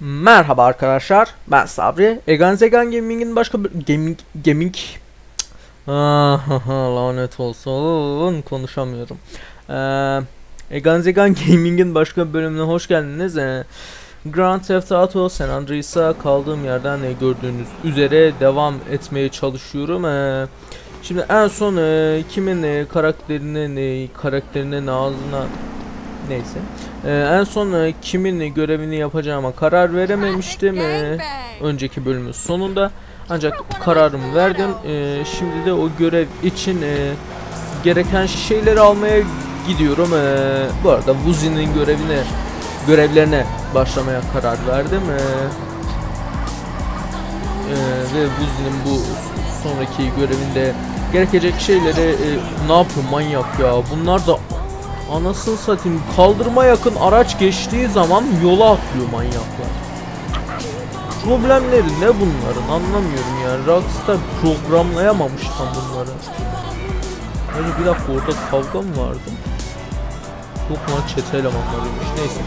Merhaba arkadaşlar, ben Sabri. Egan Gaming'in başka bir... Gaming... Gaming... Lanet olsun, konuşamıyorum. Ee, Egan Gaming'in başka bir bölümüne hoş geldiniz. Ee, Grand Theft Auto San Andreas'a kaldığım yerden e, gördüğünüz üzere devam etmeye çalışıyorum. Ee, şimdi en son e, kimin e, karakterinin e, karakterinin ağzına neyse. Ee, en son e, kimin görevini yapacağıma karar verememiştim e, önceki bölümün sonunda. Ancak kararımı verdim. E, şimdi de o görev için e, gereken şeyleri almaya gidiyorum. E, bu arada Vuzi'nin görevine görevlerine başlamaya karar verdim. E, e, ve Vuzi'nin bu sonraki görevinde gerekecek şeyleri e, ne yapıyor manyak ya. Bunlar da Anasını satayım kaldırıma yakın araç geçtiği zaman yola atlıyor manyaklar. Problemleri ne bunların anlamıyorum yani. Rockstar programlayamamış tam bunları. Hani bir dakika orada kavga mı vardı? Yok lan çete elemanlarıymış neyse.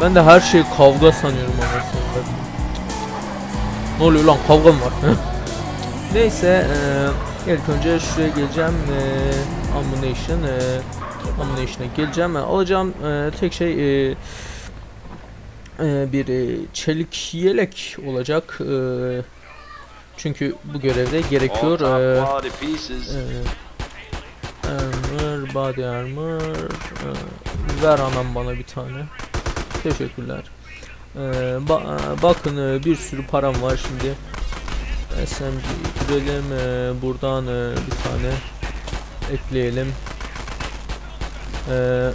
Ben de her şey kavga sanıyorum anasını satayım. Ne oluyor lan kavga mı var? neyse eee ilk önce şuraya geleceğim. Eee ammunition eee Ammunition'a geleceğim. Ben alacağım e, tek şey e, e, bir e, çelik yelek olacak. E, çünkü bu görevde gerekiyor. E, e, armor, body armor. E, ver anam bana bir tane. Teşekkürler. E, ba e, bakın e, bir sürü param var şimdi. SMG girelim. E, buradan e, bir tane ekleyelim. Ee,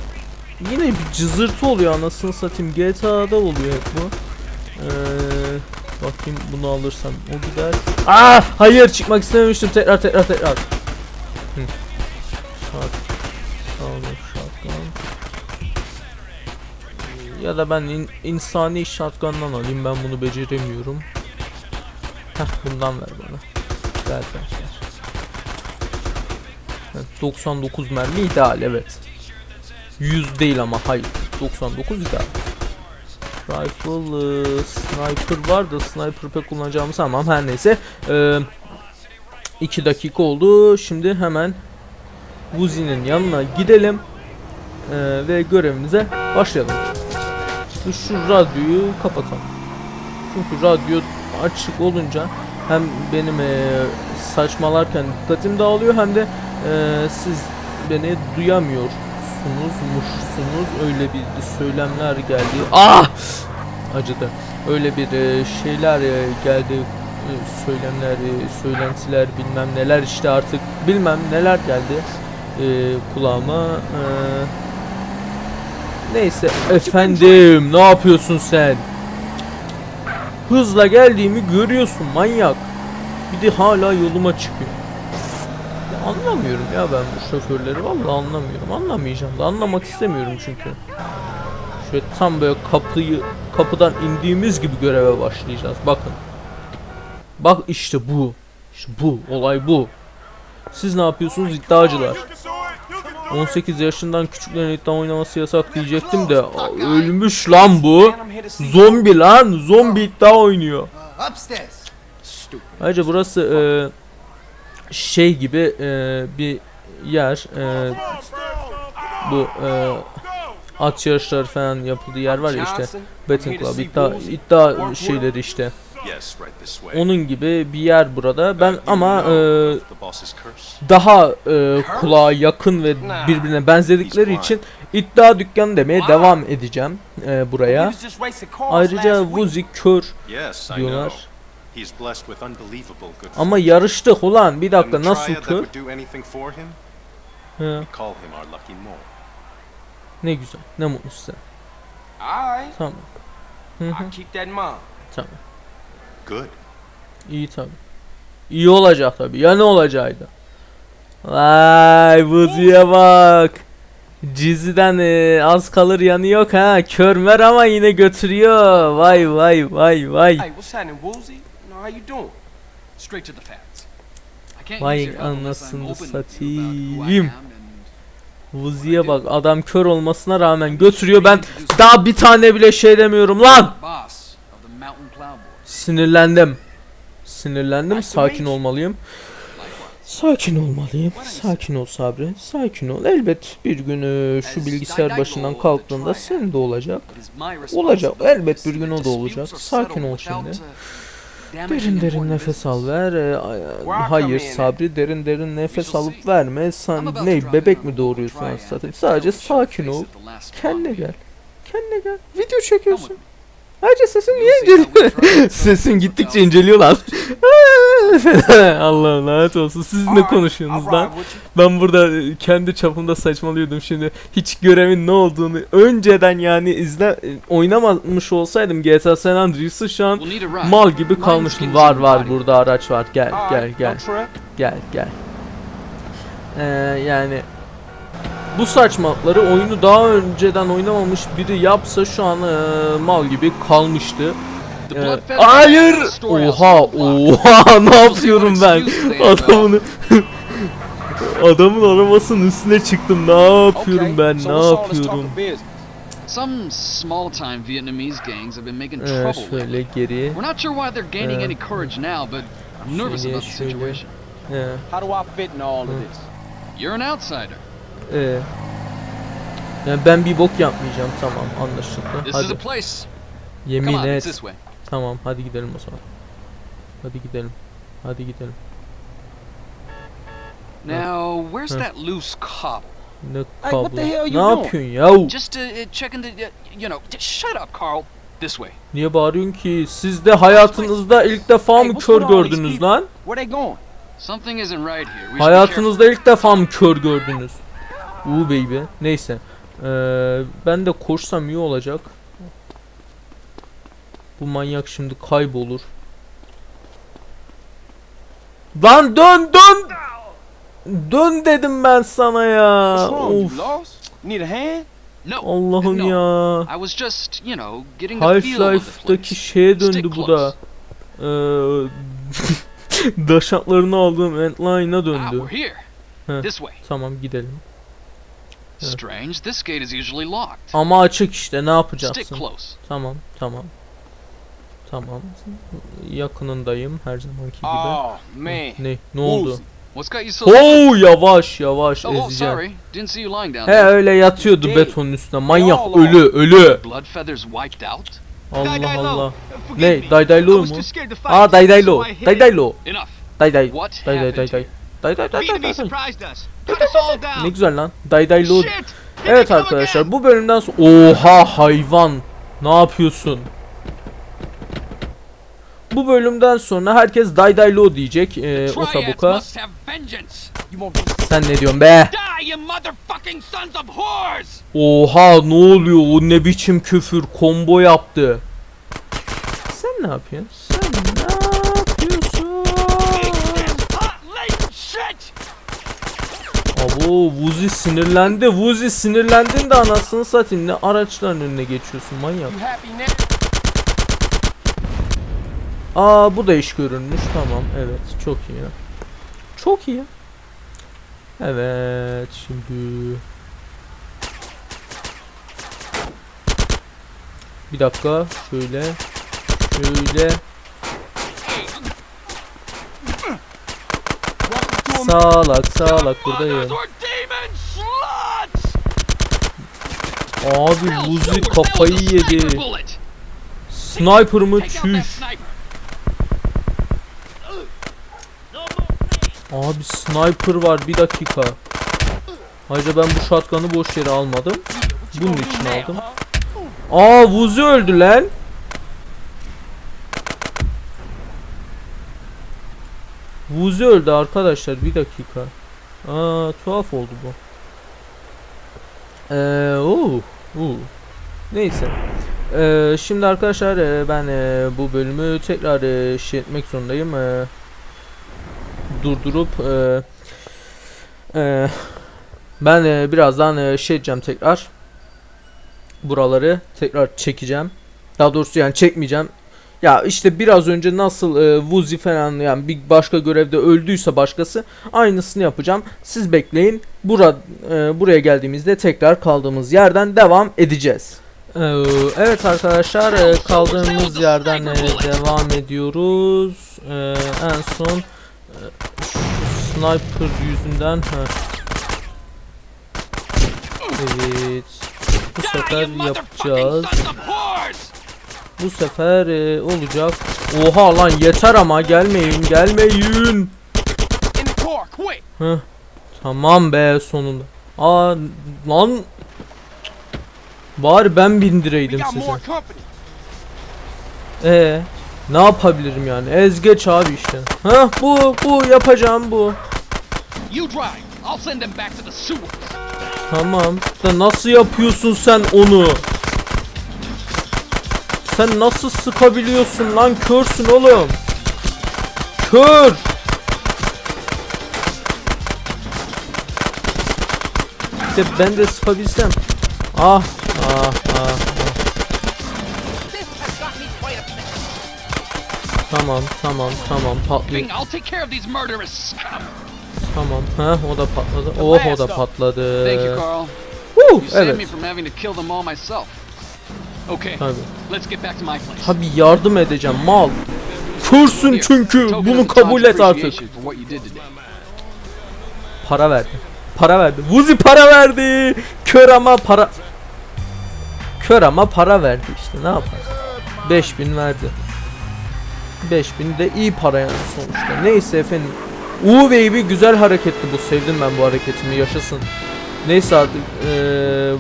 yine bir cızırtı oluyor anasını satayım. GTA'da oluyor hep bu. Ee, bakayım bunu alırsam o gider. Aa hayır çıkmak istememiştim. Tekrar tekrar tekrar. Hı. Shot. Sağ olun shotgun. Ya da ben in, insani shotgun'dan alayım. Ben bunu beceremiyorum. Heh bundan ver bana. Ver ver ver. Evet, 99 mermi ideal evet. 100 değil ama hayır. 99 ideal. Rifle, e, sniper var da sniper pek kullanacağımı sanmam. Her neyse. 2 e, dakika oldu. Şimdi hemen Vuzi'nin yanına gidelim. E, ve görevimize başlayalım. Şimdi şu radyoyu kapatalım. Çünkü radyo açık olunca hem benim e, saçmalarken dikkatim dağılıyor hem de e, siz beni duyamıyor musunuz öyle bir söylemler geldi. Ah! Acıdı. Öyle bir e, şeyler e, geldi e, söylemler, söylentiler bilmem neler işte artık bilmem neler geldi kulağıma. Neyse efendim ne yapıyorsun sen? Hızla geldiğimi görüyorsun manyak. Bir de hala yoluma çıkıyor. Anlamıyorum ya ben bu şoförleri vallahi anlamıyorum. Anlamayacağım da anlamak istemiyorum çünkü. Şöyle tam böyle kapıyı kapıdan indiğimiz gibi göreve başlayacağız. Bakın. Bak işte bu. İşte bu. Olay bu. Siz ne yapıyorsunuz iddiacılar? 18 yaşından küçüklerin iddia oynaması yasak diyecektim de ölmüş lan bu. Zombi lan. Zombi iddia oynuyor. Ayrıca burası eee şey gibi e, bir yer. E, bu e, at yarışları falan yapıldığı yer var ya işte. Betting Club iddia, iddia şeyleri işte. Onun gibi bir yer burada. Ben ama e, daha e, kulağa yakın ve birbirine benzedikleri için iddia dükkanı demeye devam edeceğim e, buraya. Ayrıca Vuzi kör diyorlar. Ama yarıştık ulan bir dakika nasıl kör? Ne güzel ne mutlu size. Tamam. Hı hı. Tamam. Good. İyi tabi. İyi olacak tabi. Ya ne olacaktı? Vay Vuzi'ye bak. Ciziden e, az kalır yanı yok ha. Körmer ama yine götürüyor. Vay vay vay vay. Hey, know, how you doing? Straight to the facts. I can't Vay use your help unless I'm anasını open with you about who I satayım. and Vuzi'ye bak adam kör olmasına rağmen götürüyor ben daha bir tane bile şey demiyorum lan. boss of the Sinirlendim. Sinirlendim. Sakin olmalıyım. Sakin olmalıyım. Sakin ol Sabri. Sakin ol. Elbet bir gün e, şu bilgisayar başından kalktığında senin de olacak. It is my Olacak. responsibility Elbet bir gün o da olacak. are Sakin settled ol without, şimdi. uh, Derin derin nefes al ver. E, hayır Sabri derin derin nefes alıp verme. Sen ne bebek mi doğuruyorsun that Sadece sakin ol. Kendine gel. Kendine gel. Video çekiyorsun. Ayrıca sesin niye inceliyor? Sesin gittikçe inceliyor lan. Allah'ım lanet olsun. Siz ne konuşuyorsunuz lan? Ben burada e, kendi çapımda saçmalıyordum şimdi. Hiç görevin ne olduğunu önceden yani izle e, oynamamış olsaydım GTA San Andreas'ı şu an mal gibi kalmıştım. Var var burada araç var. Gel gel gel gel gel. Ee, yani bu saçmalıkları oyunu daha önceden oynamamış biri yapsa şu an e, mal gibi kalmıştı. Hayır! Oha oha ne yapıyorum ben? uh, Adamın Adamın arabasının üstüne çıktım. Ne yapıyorum ben? Ne yapıyorum? Some small-time Vietnamese gangs have been making trouble şöyle geri. We're not sure why they're gaining any courage now, but I'm nervous about the situation. How do I fit in all of this? You're an outsider. ee. Yani ben bir bok yapmayacağım. Tamam anlaşıldı. Hadi yemin et. Tamam hadi gidelim o zaman. Hadi gidelim. Hadi gidelim. Now, where's Huh. that loose cobble? Ne Hey, kablo? what the hell ne you doing? yapıyorsun yahu? Just uh, uh, checking the, uh, you know, just shut up, Carl. This way. Niye bağırıyorsun ki? Siz de hayatınızda ilk defa mı kör gördünüz lan? Where they going? Something isn't right here. We should be Hayatınızda ilk defa mı kör gördünüz? Uuu baby. Neyse. Ee, ben de koşsam iyi olacak. Bu manyak şimdi kaybolur. Lan dön dön! Dön dedim ben sana ya. Of. Allah'ım ya. Half-Life'daki şeye döndü bu da. Ee, daşaklarını aldığım Antline'a Ah, döndü. way. Tamam gidelim. Locked. Ama açık işte ne yapacaksın? Tamam tamam. Tamam. Yakınındayım her zamanki gibi. Oh, man. Ne? Ne oldu? What's got you so? Oo yavaş yavaş Oh, oh, ezeceğim. sorry. Didn't see you lying down He öyle yatıyordu Hey, betonun üstüne. Manyak ölü ölü. Blood feathers wiped out. Allah Allah. Ne? Daydaylo mu? Aa daydaylo. Daydaylo. Enough. Dayday. What Day day day day. Day day day day day. Ne güzel lan. Daydaylo. Shit! Here Evet arkadaşlar bu bölümden sonra Oha hayvan ne yapıyorsun? Bu bölümden sonra herkes Day Day Lo diyecek ee, Triads Otaboka. Sen ne diyorsun be? Oha ne oluyor o ne biçim küfür combo yaptı. Sen ne yapıyorsun? Sen ne yapıyorsun? Abo Vuzi sinirlendi. Vuzi sinirlendin de anasını satayım. Ne araçların önüne geçiyorsun manyak. Aa bu da iş görülmüş. Tamam. Evet. Çok iyi. Çok iyi. Evet. Şimdi bir dakika. Şöyle. Şöyle. Salak salak buradayım. Abi shoot, kafayı yedi. Sniper mı? Çüş. sniper. Abi sniper var bir dakika. Ayrıca ben bu shotgun'ı boş yere almadım. Bunun için aldım. Aa Vuzi öldü lan. Vuzi öldü arkadaşlar bir dakika. Aa tuhaf oldu bu. Eee oo, oo. Neyse. Eee, şimdi arkadaşlar eee, ben eee, bu bölümü tekrar eee, şey etmek zorundayım. Eee, durdurup eee, eee, ben eee, birazdan eee, şey edeceğim tekrar. Buraları tekrar çekeceğim. Daha doğrusu yani çekmeyeceğim. Ya işte biraz önce nasıl e, Vuzi falan yani bir başka görevde öldüyse başkası aynısını yapacağım. Siz bekleyin. Bura, e, buraya geldiğimizde tekrar kaldığımız yerden devam edeceğiz. Ee, evet arkadaşlar e, kaldığımız yerden e, devam ediyoruz. Ee, en son e, sniper yüzünden ha. Evet. Bu sefer yapacağız. Bu sefer e, olacak. Oha lan yeter ama gelmeyin gelmeyin. Heh. Tamam be sonunda. Aa lan. Bari ben bindireydim size. more company. Ee, ne yapabilirim yani? Ezgeç abi işte. Ha bu bu yapacağım bu. Tamam. Da nasıl yapıyorsun sen onu? Sen nasıl sıkabiliyorsun lan? Körsün oğlum. Kör. İşte ben de sıkabilsem. Ah ah ah. Tamam tamam tamam patlıyor. Tamam. Ha o da patladı. Oh o da patladı. Woo, evet. Tabii. Tabii yardım edeceğim mal. Here, çünkü bunu kabul et artık. Para verdi. Para verdi. Vuzi para verdi. Kör ama para. Kör ama para verdi işte ne yapar. 5000 verdi. 5000 de iyi para yani sonuçta. Neyse efendim. Uuu baby güzel hareketti bu. Sevdim ben bu hareketimi yaşasın. Neyse artık eee,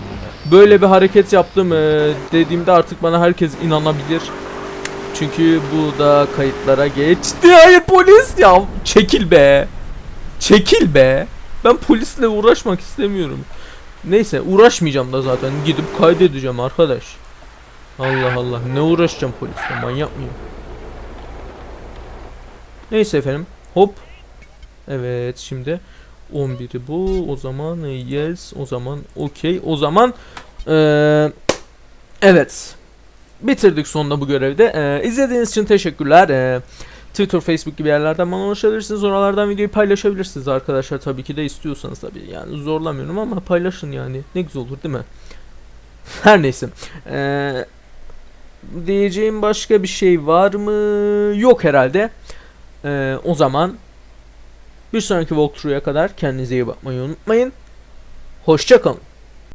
böyle bir hareket yaptım eee, dediğimde artık bana herkes inanabilir. Çünkü bu da kayıtlara geçti. Hayır polis ya çekil be. Çekil be. Ben polisle uğraşmak istemiyorum. Neyse uğraşmayacağım da zaten. Gidip kaydedeceğim arkadaş. Allah Allah. Ne uğraşacağım polisle? Manyak mıyım? Neyse efendim. Hop. Evet şimdi 11'i bu. O zaman yes. O zaman okey. O zaman eee, evet. Bitirdik sonunda bu görevde. Eee izlediğiniz için teşekkürler. Eee Twitter, Facebook gibi yerlerden bana ulaşabilirsiniz. Oralardan videoyu paylaşabilirsiniz arkadaşlar. Tabii ki de istiyorsanız tabii. Yani zorlamıyorum ama paylaşın yani. Ne güzel olur değil mi? Her neyse. Ee, diyeceğim başka bir şey var mı? Yok herhalde. Ee, o zaman bir sonraki walkthrough'a kadar kendinize iyi bakmayı unutmayın. Hoşçakalın.